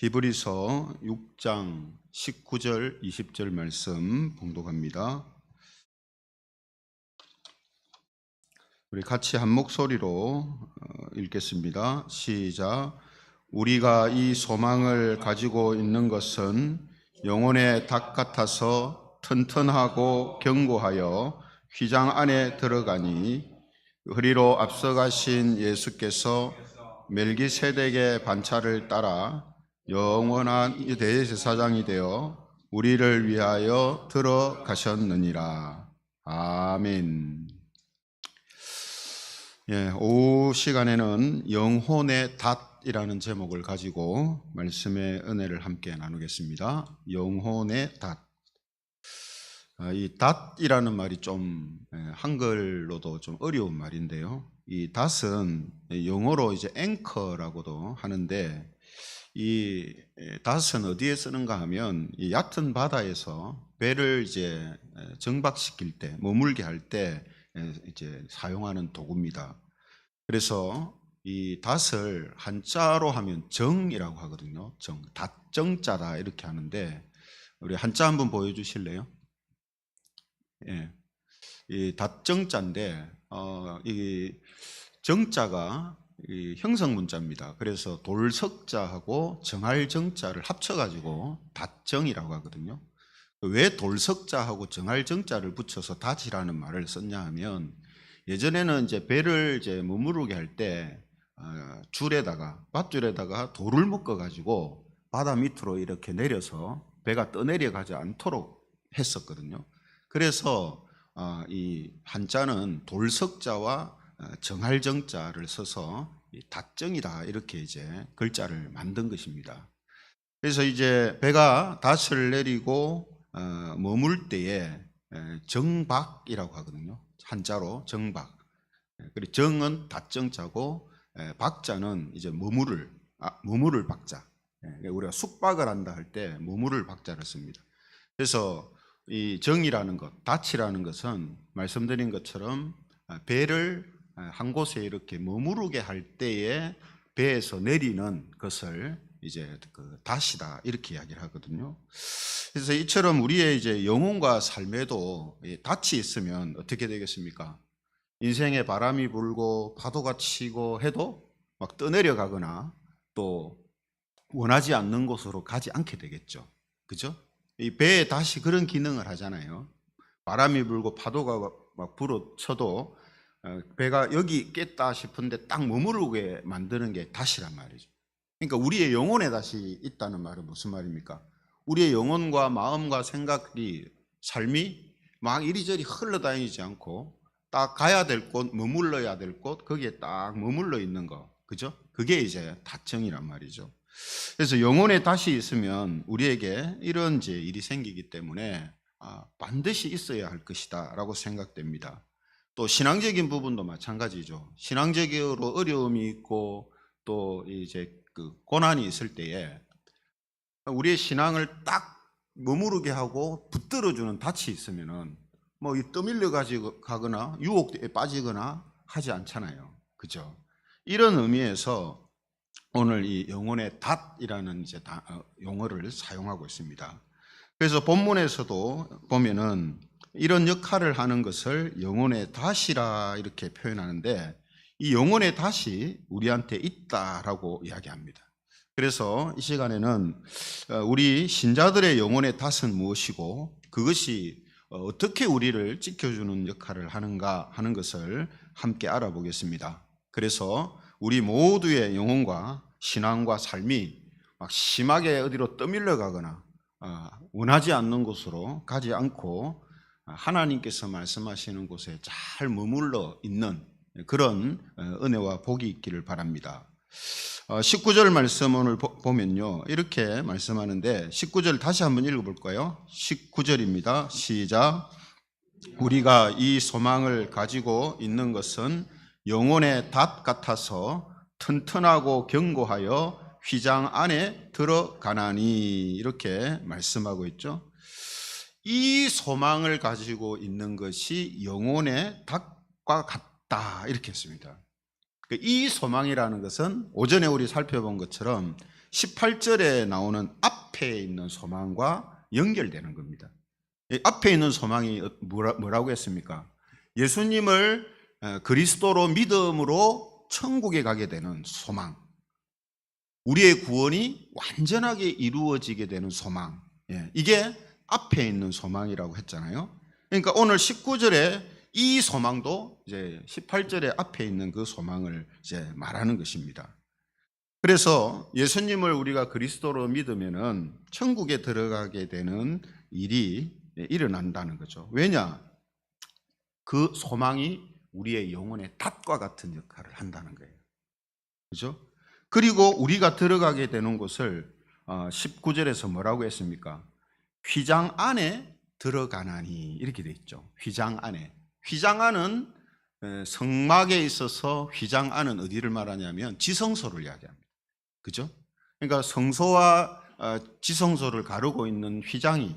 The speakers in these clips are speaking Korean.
히브리서 6장 19절 20절 말씀 봉독합니다. 우리 같이 한 목소리로 어, 읽겠습니다. 시작. 우리가 이 소망을 가지고 있는 것은 영혼의 닭 같아서 튼튼하고 견고하여 휘장 안에 들어가니 흐리로 앞서가신 예수께서 멜기세덱의 반차를 따라 영원한 대제사장이 되어 우리를 위하여 들어가셨느니라. 아멘. 예, 오후 시간에는 영혼의 닷이라는 제목을 가지고 말씀의 은혜를 함께 나누겠습니다. 영혼의 닷. 아, 이 닷이라는 말이 좀 예, 한글로도 좀 어려운 말인데요. 이 닷은 영어로 이제 앵커라고도 하는데 이 닷은 어디에 쓰는가 하면 이 얕은 바다에서 배를 이제 정박시킬 때 머물게 할 때 이제 사용하는 도구입니다. 그래서 이 닷을 한자로 하면 정이라고 하거든요. 정, 닷정자다 이렇게 하는데 우리 한자 한번 보여주실래요? 예, 이 닷정자인데 어, 이 정자가 이 형성 문자입니다. 그래서 돌석자하고 정할정자를 합쳐가지고 닷정이라고 하거든요. 왜 돌석자하고 정할정자를 붙여서 닷이라는 말을 썼냐 하면 예전에는 이제 배를 이제 머무르게 할때 어, 줄에다가 밧줄에다가 돌을 묶어 가지고 바다 밑으로 이렇게 내려서 배가 떠내려 가지 않도록 했었거든요. 그래서 어, 이 한자는 돌석자와 어, 정할 정자를 써서 닷정이다 이렇게 이제 글자를 만든 것입니다. 그래서 이제 배가 닷을 내리고 어, 머물 때에 정박이라고 하거든요. 한자로 정박. 그리고 정은 닷정자고 박자는 이제 머무를 아, 머무를 박자. 우리가 숙박을 한다 할 때 머무를 박자를 씁니다. 그래서 이 정이라는 것, 닷이라는 것은 말씀드린 것처럼 배를 한 곳에 이렇게 머무르게 할 때에 배에서 내리는 것을 이제 그 다시다 이렇게 이야기를 하거든요. 그래서 이처럼 우리의 이제 영혼과 삶에도 닻이 있으면 어떻게 되겠습니까? 인생에 바람이 불고 파도가 치고 해도 막 떠내려 가거나 또 원하지 않는 곳으로 가지 않게 되겠죠. 그죠? 이 배에 다시 그런 기능을 하잖아요. 바람이 불고 파도가 막 불어 쳐도 어, 배가 여기 깼다 싶은데 딱 머무르게 만드는 게 다시란 말이죠. 그러니까 우리의 영혼에 다시 있다는 말은 무슨 말입니까? 우리의 영혼과 마음과 생각이 삶이 막 이리저리 흘러다니지 않고 딱 가야 될 곳, 머물러야 될 곳, 거기에 딱 머물러 있는 거. 그죠? 그게 이제 다정이란 말이죠. 그래서 영혼에 다시 있으면 우리에게 이런 이제 일이 생기기 때문에 아, 반드시 있어야 할 것이다 라고 생각됩니다. 또 신앙적인 부분도 마찬가지죠. 신앙적으로 어려움이 있고 또 이제 그 고난이 있을 때에 우리의 신앙을 딱 머무르게 하고 붙들어주는 닻이 있으면은 뭐 떠밀려 가거나 유혹에 빠지거나 하지 않잖아요. 그죠? 이런 의미에서 오늘 이 영혼의 닷이라는 이제 어, 용어를 사용하고 있습니다. 그래서 본문에서도 보면은 이런 역할을 하는 것을 영혼의 닷이라 이렇게 표현하는데 이 영혼의 닷이 우리한테 있다라고 이야기합니다. 그래서 이 시간에는 어, 우리 신자들의 영혼의 닷은 무엇이고 그것이 어떻게 우리를 지켜주는 역할을 하는가 하는 것을 함께 알아보겠습니다. 그래서 우리 모두의 영혼과 신앙과 삶이 막 심하게 어디로 떠밀려 가거나 어, 원하지 않는 곳으로 가지 않고 하나님께서 말씀하시는 곳에 잘 머물러 있는 그런 어, 은혜와 복이 있기를 바랍니다. 19절 어, 말씀 오늘 보면요. 이렇게 말씀하는데 19절 다시 한번 읽어볼까요? 19절입니다. 시작. 우리가 이 소망을 가지고 있는 것은 영혼의 닷 같아서 튼튼하고 견고하여 휘장 안에 들어가나니 이렇게 말씀하고 있죠. 이 소망을 가지고 있는 것이 영혼의 닭과 같다 이렇게 했습니다. 그이 소망이라는 것은 오전에 우리 살펴본 것처럼 18절에 나오는 앞에 있는 소망과 연결되는 겁니다. 이 앞에 있는 소망이 뭐라, 뭐라 고 했습니까? 예수님을 어, 그리스도로 믿음으로 천국에 가게 되는 소망. 우리의 구원이 완전하게 이루어지게 되는 소망. 예, 이게 앞에 있는 소망이라고 했잖아요. 그러니까 오늘 19절에 이 소망도 이제 18절에 앞에 있는 그 소망을 이제 말하는 것입니다. 그래서 예수님을 우리가 그리스도로 믿으면은 천국에 들어가게 되는 일이 일어난다는 거죠. 왜냐? 그 소망이 우리의 영혼의 탓과 같은 역할을 한다는 거예요. 그죠? 그리고 우리가 들어가게 되는 곳을 19절에서 뭐라고 했습니까? 휘장 안에 들어가나니 이렇게 돼 있죠. 휘장 안에. 휘장 안은 에, 성막에 있어서 휘장 안은 어디를 말하냐면 지성소를 이야기합니다. 그죠? 그러니까 성소와 어, 지성소를 가르고 있는 휘장이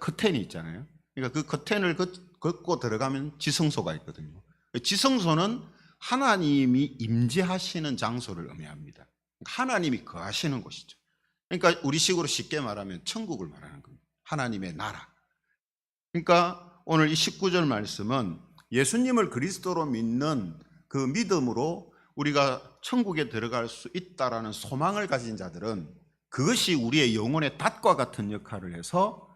커튼이 있잖아요. 그러니까 그 커튼을 걷- 걷고 들어가면 지성소가 있거든요. 지성소는 하나님이 임재하시는 장소를 의미합니다. 하나님이 거하시는 곳이죠. 그러니까 우리식으로 쉽게 말하면 천국을 말하는 겁니다. 하나님의 나라. 그러니까 오늘 이 19절 말씀은 예수님을 그리스도로 믿는 그 믿음으로 우리가 천국에 들어갈 수 있다라는 소망을 가진 자들은 그것이 우리의 영혼의 닷과 같은 역할을 해서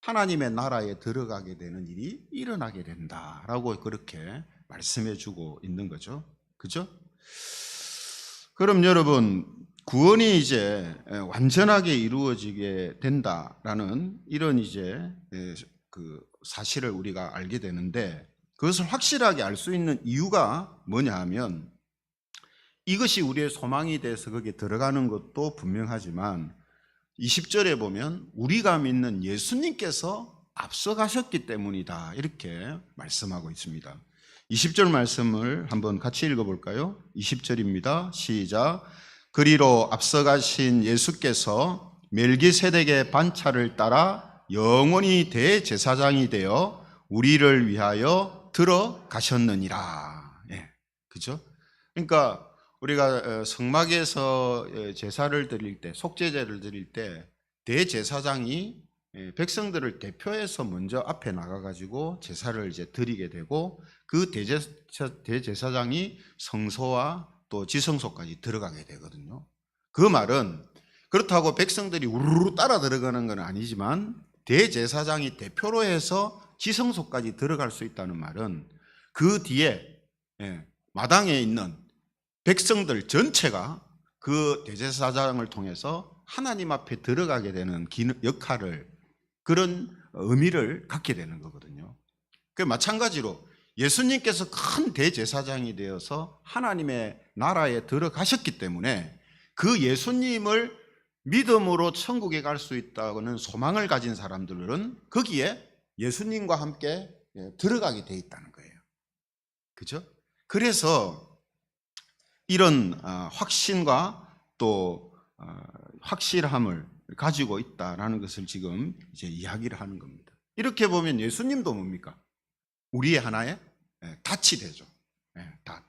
하나님의 나라에 들어가게 되는 일이 일어나게 된다라고 그렇게 말씀해 주고 있는 거죠. 그죠? 그럼 여러분, 구원이 이제 완전하게 이루어지게 된다라는 이런 이제 그 사실을 우리가 알게 되는데 그것을 확실하게 알 수 있는 이유가 뭐냐 하면 이것이 우리의 소망이 돼서 거기에 들어가는 것도 분명하지만 20절에 보면 우리가 믿는 예수님께서 앞서가셨기 때문이다. 이렇게 말씀하고 있습니다. 20절 말씀을 한번 같이 읽어볼까요? 20절입니다. 시작. 그리로 앞서가신 예수께서 멜기세덱의 반차를 따라 영원히 대제사장이 되어 우리를 위하여 들어가셨느니라. 예, 그죠? 그러니까 우리가 성막에서 제사를 드릴 때, 속죄제를 드릴 때 대제사장이 백성들을 대표해서 먼저 앞에 나가가지고 제사를 이제 드리게 되고 그 대제사, 대제사장이 성소와 또 지성소까지 들어가게 되거든요. 그 말은 그렇다고 백성들이 우르르 따라 들어가는 건 아니지만 대제사장이 대표로 해서 지성소까지 들어갈 수 있다는 말은 그 뒤에 마당에 있는 백성들 전체가 그 대제사장을 통해서 하나님 앞에 들어가게 되는 역할을 그런 의미를 갖게 되는 거거든요. 그 마찬가지로 예수님께서 큰 대제사장이 되어서 하나님의 나라에 들어가셨기 때문에 그 예수님을 믿음으로 천국에 갈 수 있다는 소망을 가진 사람들은 거기에 예수님과 함께 들어가게 돼 있다는 거예요. 그죠? 그래서 이런 확신과 또 확실함을 가지고 있다라는 것을 지금 이제 이야기를 하는 겁니다. 이렇게 보면 예수님도 뭡니까? 우리의 하나의 닻이 되죠. 닻.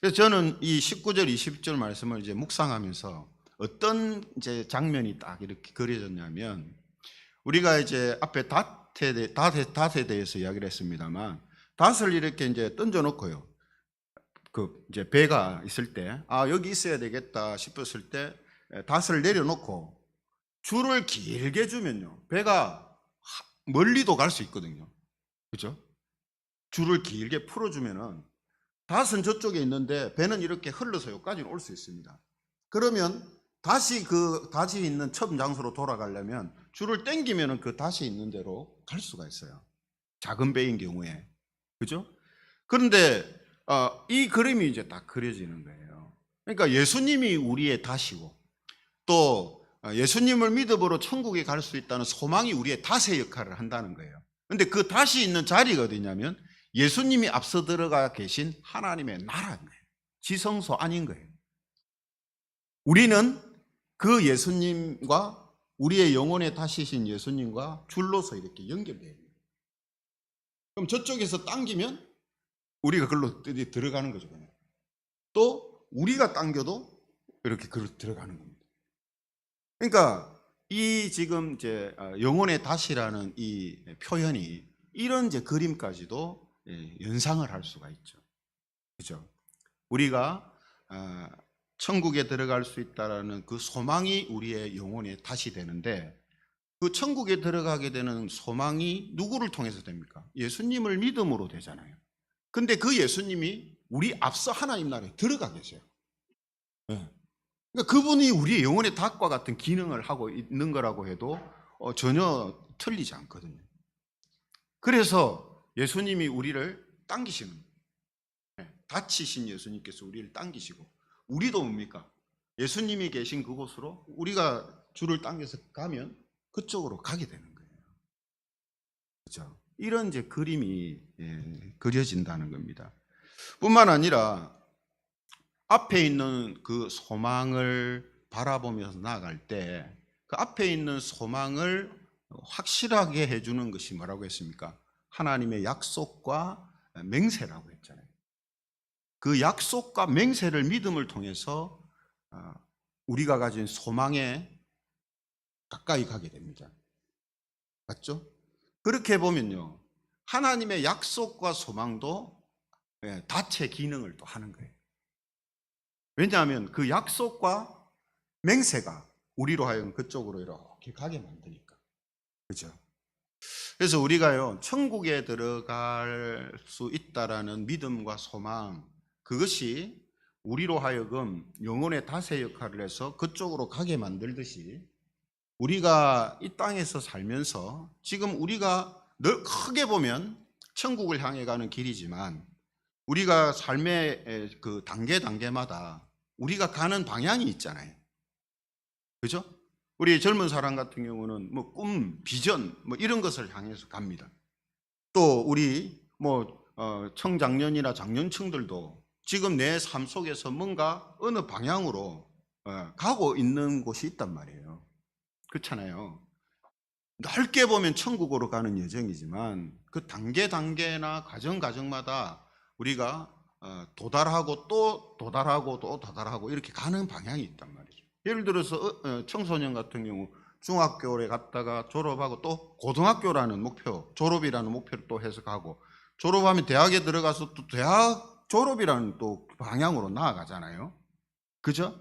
그래서 저는 이 19절, 20절 말씀을 이제 묵상하면서 어떤 이제 장면이 딱 이렇게 그려졌냐면 우리가 이제 앞에 닷에, 대, 닷에, 닷에 대해서 이야기를 했습니다만 닷을 이렇게 이제 던져놓고요. 그 이제 배가 있을 때, 아, 여기 있어야 되겠다 싶었을 때 닷을 내려놓고 줄을 길게 주면요. 배가 멀리도 갈 수 있거든요. 그죠? 줄을 길게 풀어주면은 닷은 저쪽에 있는데 배는 이렇게 흘러서 여기까지 올수 있습니다. 그러면 다시 그 닷이 있는 처음 장소로 돌아가려면 줄을 당기면은 그 닷이 있는 대로 갈 수가 있어요. 작은 배인 경우에. 그죠? 그런데 어, 이 그림이 이제 딱 그려지는 거예요. 그러니까 예수님이 우리의 닷이고 또 예수님을 믿음으로 천국에 갈 수 있다는 소망이 우리의 닷의 역할을 한다는 거예요. 근데 그 닷이 있는 자리가 어디냐면 예수님이 앞서 들어가 계신 하나님의 나라인 거예요. 지성소 아닌 거예요. 우리는 그 예수님과 우리의 영혼의 탓이신 예수님과 줄로서 이렇게 연결돼요. 그럼 저쪽에서 당기면 우리가 그걸로 들어가는 거죠. 또 우리가 당겨도 이렇게 그로 들어가는 겁니다. 그러니까 이 지금 이제 어, 영혼의 다시라는 이 표현이 이런 이제 그림까지도 예, 연상을 할 수가 있죠. 그죠? 우리가 아, 천국에 들어갈 수 있다라는 그 소망이 우리의 영혼에 다시 되는데 그 천국에 들어가게 되는 소망이 누구를 통해서 됩니까? 예수님을 믿음으로 되잖아요. 근데 그 예수님이 우리 앞서 하나님 나라에 들어가 계세요. 예. 그러니까 그분이 우리의 영혼의 닭과 같은 기능을 하고 있는 거라고 해도 어, 전혀 틀리지 않거든요. 그래서 예수님이 우리를 당기시는. 예, 다치신 예수님께서 우리를 당기시고 우리도 뭡니까? 예수님이 계신 그곳으로 우리가 줄을 당겨서 가면 그쪽으로 가게 되는 거예요. 그렇죠? 이런 이제 그림이 예, 그려진다는 겁니다. 뿐만 아니라 앞에 있는 그 소망을 바라보면서 나아갈 때 그 앞에 있는 소망을 확실하게 해주는 것이 뭐라고 했습니까? 하나님의 약속과 맹세라고 했잖아요. 그 약속과 맹세를 믿음을 통해서 아, 우리가 가진 소망에 가까이 가게 됩니다. 맞죠? 그렇게 보면요. 하나님의 약속과 소망도 예, 다체 기능을 또 하는 거예요. 왜냐하면 그 약속과 맹세가 우리로 하여금 그쪽으로 이렇게 가게 만드니까. 그죠? 그래서 우리가요, 천국에 들어갈 수 있다라는 믿음과 소망, 그것이 우리로 하여금 영혼의 다세 역할을 해서 그쪽으로 가게 만들듯이 우리가 이 땅에서 살면서 지금 우리가 늘 크게 보면 천국을 향해 가는 길이지만 우리가 삶의 그 단계 단계마다 우리가 가는 방향이 있잖아요. 그죠? 우리 젊은 사람 같은 경우는 뭐 꿈, 비전 뭐 이런 것을 향해서 갑니다. 또 우리 뭐 어, 청장년이나 장년층들도 지금 내 삶 속에서 뭔가 어느 방향으로 어, 가고 있는 곳이 있단 말이에요. 그렇잖아요. 넓게 보면 천국으로 가는 여정이지만 그 단계 단계나 과정 과정마다 우리가 어, 도달하고 또 도달하고 또 도달하고 이렇게 가는 방향이 있단 말이죠. 예를 들어서 어, 어, 청소년 같은 경우 중학교에 갔다가 졸업하고 또 고등학교라는 목표, 졸업이라는 목표를 또 해석하고 졸업하면 대학에 들어가서 또 대학 졸업이라는 또 방향으로 나아가잖아요. 그죠?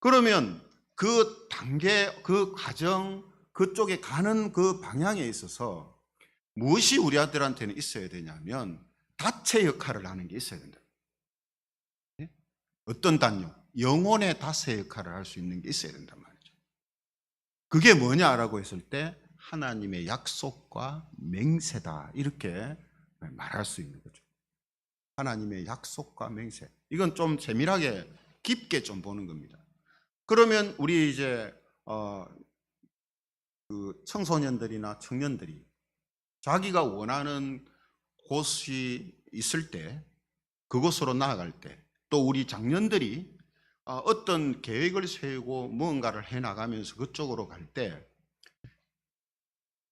그러면 그 단계, 그 과정, 그쪽에 가는 그 방향에 있어서 무엇이 우리 아들한테는 있어야 되냐면 다체 역할을 하는 게 있어야 된다. 예? 어떤 단요? 영혼의 다체 역할을 할 수 있는 게 있어야 된단 말이죠. 그게 뭐냐라고 했을 때 하나님의 약속과 맹세다 이렇게 말할 수 있는 거죠. 하나님의 약속과 맹세. 이건 좀 세밀하게 깊게 좀 보는 겁니다. 그러면 우리 이제 어, 그 청소년들이나 청년들이 자기가 원하는 곳이 있을 때 그곳으로 나아갈 때 또 우리 장년들이 어, 어떤 계획을 세우고 무언가를 해 나가면서 그쪽으로 갈 때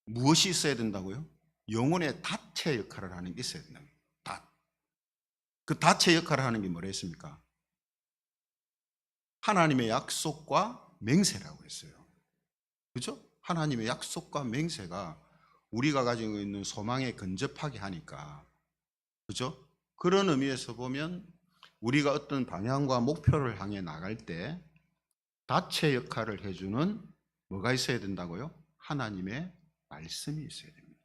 무엇이 있어야 된다고요? 영혼의 다체 역할을 하는 게 있어야 된다. 닷. 그 다체 역할을 하는 게 뭐라 했습니까? 하나님의 약속과 맹세라고 했어요. 그죠? 하나님의 약속과 맹세가 우리가 가지고 있는 소망에 근접하게 하니까. 그죠? 그런 의미에서 보면 우리가 어떤 방향과 목표를 향해 나갈 때 다체 역할을 해주는 뭐가 있어야 된다고요? 하나님의 말씀이 있어야 됩니다.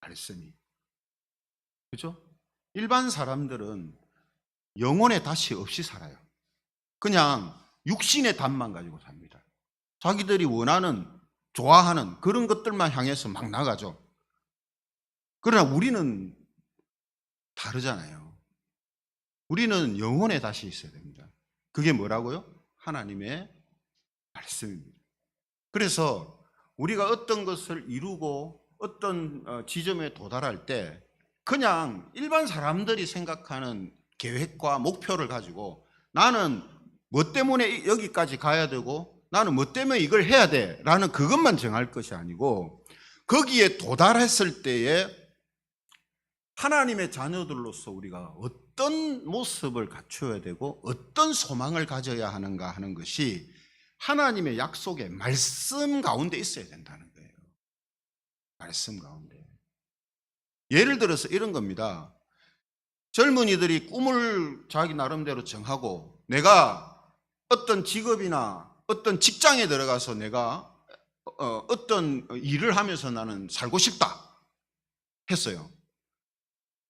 말씀이. 그죠? 일반 사람들은 영혼의 다시 없이 살아요. 그냥 육신의 답만 가지고 삽니다. 자기들이 원하는, 좋아하는 그런 것들만 향해서 막 나가죠. 그러나 우리는 다르잖아요. 우리는 영혼에 다시 있어야 됩니다. 그게 뭐라고요? 하나님의 말씀입니다. 그래서 우리가 어떤 것을 이루고 어떤 어, 지점에 도달할 때 그냥 일반 사람들이 생각하는 계획과 목표를 가지고 나는 뭐 때문에 여기까지 가야 되고 나는 뭐 때문에 이걸 해야 돼 라는 그것만 정할 것이 아니고 거기에 도달했을 때에 하나님의 자녀들로서 우리가 어떤 모습을 갖춰야 되고 어떤 소망을 가져야 하는가 하는 것이 하나님의 약속의 말씀 가운데 있어야 된다는 거예요. 말씀 가운데. 예를 들어서 이런 겁니다. 젊은이들이 꿈을 자기 나름대로 정하고 내가 어떤 직업이나 어떤 직장에 들어가서 내가 어, 어떤 일을 하면서 나는 살고 싶다 했어요.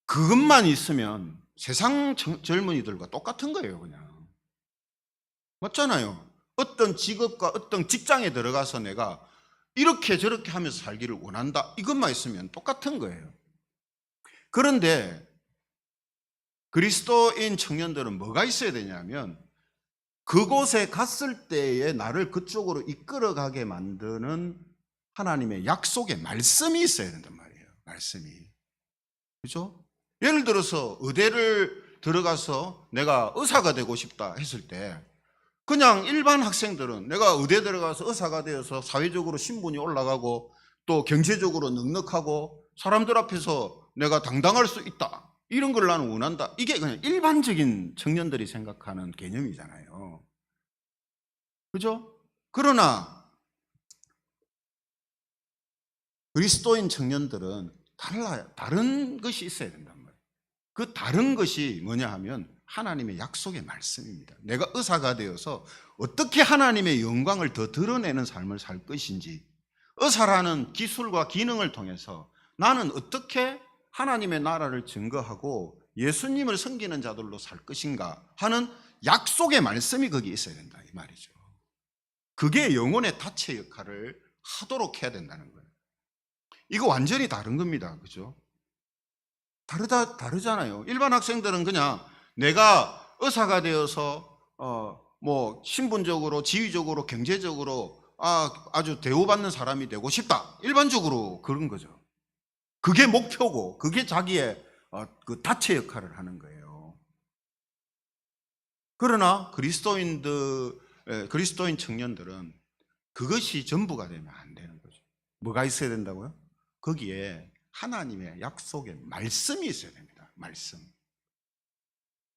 그것만 있으면 세상 정- 젊은이들과 똑같은 거예요, 그냥. 맞잖아요. 어떤 직업과 어떤 직장에 들어가서 내가 이렇게 저렇게 하면서 살기를 원한다. 이것만 있으면 똑같은 거예요. 그런데 그리스도인 청년들은 뭐가 있어야 되냐면 그곳에 갔을 때에 나를 그쪽으로 이끌어가게 만드는 하나님의 약속의 말씀이 있어야 된단 말이에요. 말씀이. 그죠? 예를 들어서 의대를 들어가서 내가 의사가 되고 싶다 했을 때 그냥 일반 학생들은 내가 의대 들어가서 의사가 되어서 사회적으로 신분이 올라가고 또 경제적으로 넉넉하고 사람들 앞에서 내가 당당할 수 있다. 이런 걸 나는 원한다. 이게 그냥 일반적인 청년들이 생각하는 개념이잖아요. 그죠? 그러나 그리스도인 청년들은 달라요. 다른 것이 있어야 된단 말이에요. 그 다른 것이 뭐냐 하면 하나님의 약속의 말씀입니다. 내가 의사가 되어서 어떻게 하나님의 영광을 더 드러내는 삶을 살 것인지, 의사라는 기술과 기능을 통해서 나는 어떻게 하나님의 나라를 증거하고 예수님을 섬기는 자들로 살 것인가 하는 약속의 말씀이 거기 있어야 된다 이 말이죠. 그게 영혼의 다체 역할을 하도록 해야 된다는 거예요. 이거 완전히 다른 겁니다. 그죠? 다르다, 다르잖아요. 일반 학생들은 그냥 내가 의사가 되어서, 어, 뭐, 신분적으로, 지위적으로, 경제적으로, 아, 아주 대우받는 사람이 되고 싶다. 일반적으로 그런 거죠. 그게 목표고, 그게 자기의 어, 그 다체 역할을 하는 거예요. 그러나 그리스도인들, 에, 그리스도인 청년들은 그것이 전부가 되면 안 되는 거죠. 뭐가 있어야 된다고요? 거기에 하나님의 약속의 말씀이 있어야 됩니다. 말씀.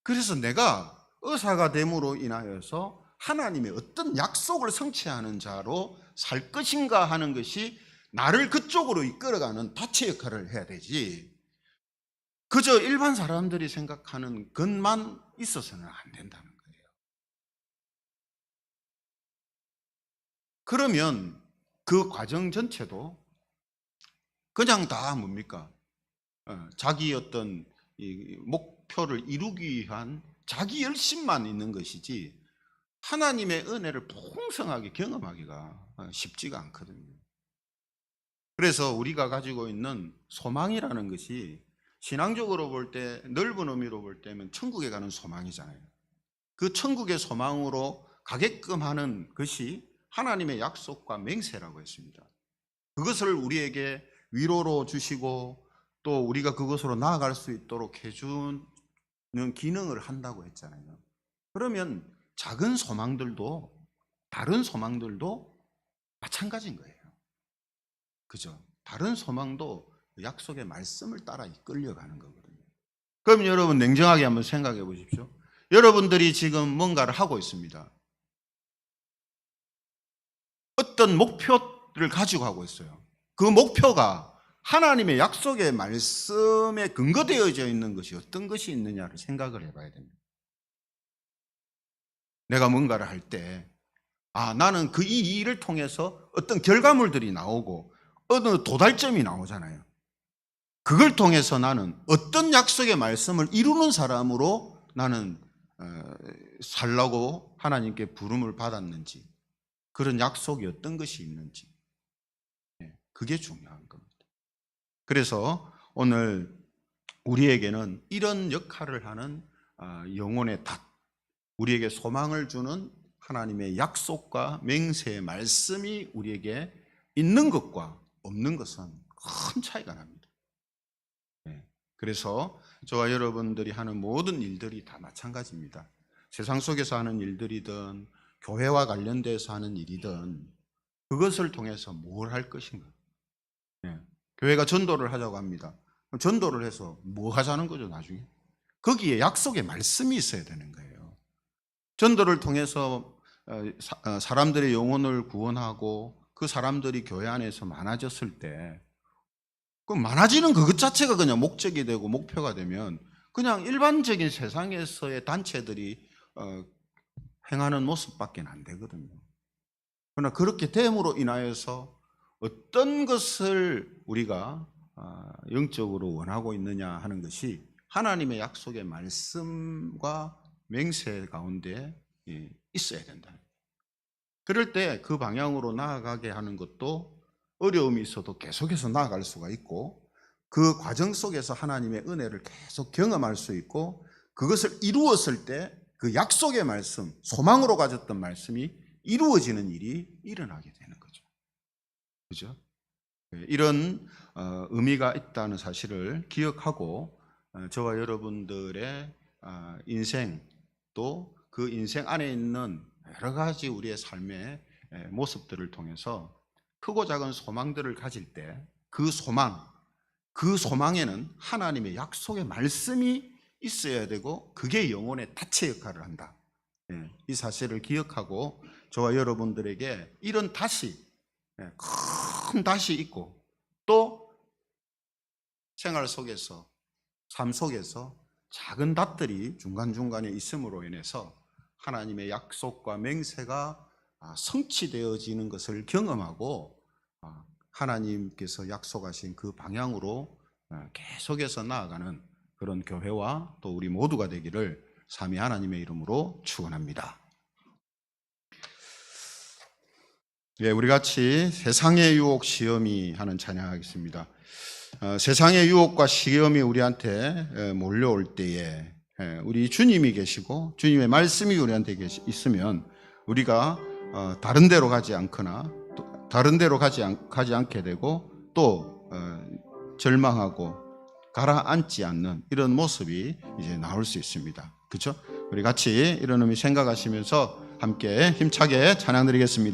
그래서 내가 의사가 됨으로 인하여서 하나님의 어떤 약속을 성취하는 자로 살 것인가 하는 것이 나를 그쪽으로 이끌어가는 다체 역할을 해야 되지. 그저 일반 사람들이 생각하는 것만 있어서는 안 된다는 거예요. 그러면 그 과정 전체도 그냥 다 뭡니까? 어, 자기 어떤 이 목표를 이루기 위한 자기 열심만 있는 것이지 하나님의 은혜를 풍성하게 경험하기가 어, 쉽지가 않거든요. 그래서 우리가 가지고 있는 소망이라는 것이 신앙적으로 볼 때 넓은 의미로 볼 때면 천국에 가는 소망이잖아요. 그 천국의 소망으로 가게끔 하는 것이 하나님의 약속과 맹세라고 했습니다. 그것을 우리에게 위로로 주시고 또 우리가 그것으로 나아갈 수 있도록 해주는 기능을 한다고 했잖아요. 그러면 작은 소망들도 다른 소망들도 마찬가지인 거예요. 그죠? 다른 소망도 약속의 말씀을 따라 이끌려가는 거거든요. 그럼 여러분 냉정하게 한번 생각해 보십시오. 여러분들이 지금 뭔가를 하고 있습니다. 어떤 목표를 가지고 하고 있어요. 그 목표가 하나님의 약속의 말씀에 근거되어져 있는 것이 어떤 것이 있느냐를 생각을 해봐야 됩니다. 내가 뭔가를 할 때, 아, 나는 그 이 일을 통해서 어떤 결과물들이 나오고 어느 도달점이 나오잖아요. 그걸 통해서 나는 어떤 약속의 말씀을 이루는 사람으로 나는 어, 살라고 하나님께 부름을 받았는지 그런 약속이 어떤 것이 있는지 예, 그게 중요한 겁니다. 그래서 오늘 우리에게는 이런 역할을 하는 아, 영혼의 닷, 우리에게 소망을 주는 하나님의 약속과 맹세의 말씀이 우리에게 있는 것과 없는 것은 큰 차이가 납니다. 네. 그래서 저와 여러분들이 하는 모든 일들이 다 마찬가지입니다. 세상 속에서 하는 일들이든 교회와 관련돼서 하는 일이든 그것을 통해서 뭘 할 것인가. 네. 교회가 전도를 하자고 합니다. 전도를 해서 뭐 하자는 거죠, 나중에? 거기에 약속의 말씀이 있어야 되는 거예요. 전도를 통해서 어, 사- 어, 사람들의 영혼을 구원하고 그 사람들이 교회 안에서 많아졌을 때, 그 많아지는 그것 자체가 그냥 목적이 되고 목표가 되면 그냥 일반적인 세상에서의 단체들이 어, 행하는 모습밖에 안 되거든요. 그러나 그렇게 됨으로 인하여서 어떤 것을 우리가 아, 영적으로 원하고 있느냐 하는 것이 하나님의 약속의 말씀과 맹세 가운데 예, 있어야 된다. 그럴 때 그 방향으로 나아가게 하는 것도 어려움이 있어도 계속해서 나아갈 수가 있고 그 과정 속에서 하나님의 은혜를 계속 경험할 수 있고 그것을 이루었을 때 그 약속의 말씀, 소망으로 가졌던 말씀이 이루어지는 일이 일어나게 되는 거죠. 그죠? 예, 이런 어, 의미가 있다는 사실을 기억하고 어, 저와 여러분들의 아, 인생 또 그 인생 안에 있는 여러 가지 우리의 삶의 예, 모습들을 통해서 크고 작은 소망들을 가질 때 그 소망, 그 소망에는 하나님의 약속의 말씀이 있어야 되고 그게 영혼의 다체 역할을 한다. 예, 이 사실을 기억하고 저와 여러분들에게 이런 다시 예, 큰 다시 있고 또 생활 속에서 삶 속에서 작은 닷들이 중간중간에 있음으로 인해서 하나님의 약속과 맹세가 아, 성취되어지는 것을 경험하고 아, 하나님께서 약속하신 그 방향으로 아, 계속해서 나아가는 그런 교회와 또 우리 모두가 되기를 삼위 하나님의 이름으로 축원합니다. 예, 우리 같이 세상의 유혹 시험이 하는 찬양하겠습니다. 어, 세상의 유혹과 시험이 우리한테 에, 몰려올 때에 에, 우리 주님이 계시고 주님의 말씀이 우리한테 있으면 우리가 어, 다른 데로 가지 않거나 또 다른 데로 가지, 않, 가지 않게 되고 또 어, 절망하고 가라앉지 않는 이런 모습이 이제 나올 수 있습니다. 그렇죠? 우리 같이 이런 의미 생각하시면서 함께 힘차게 찬양 드리겠습니다.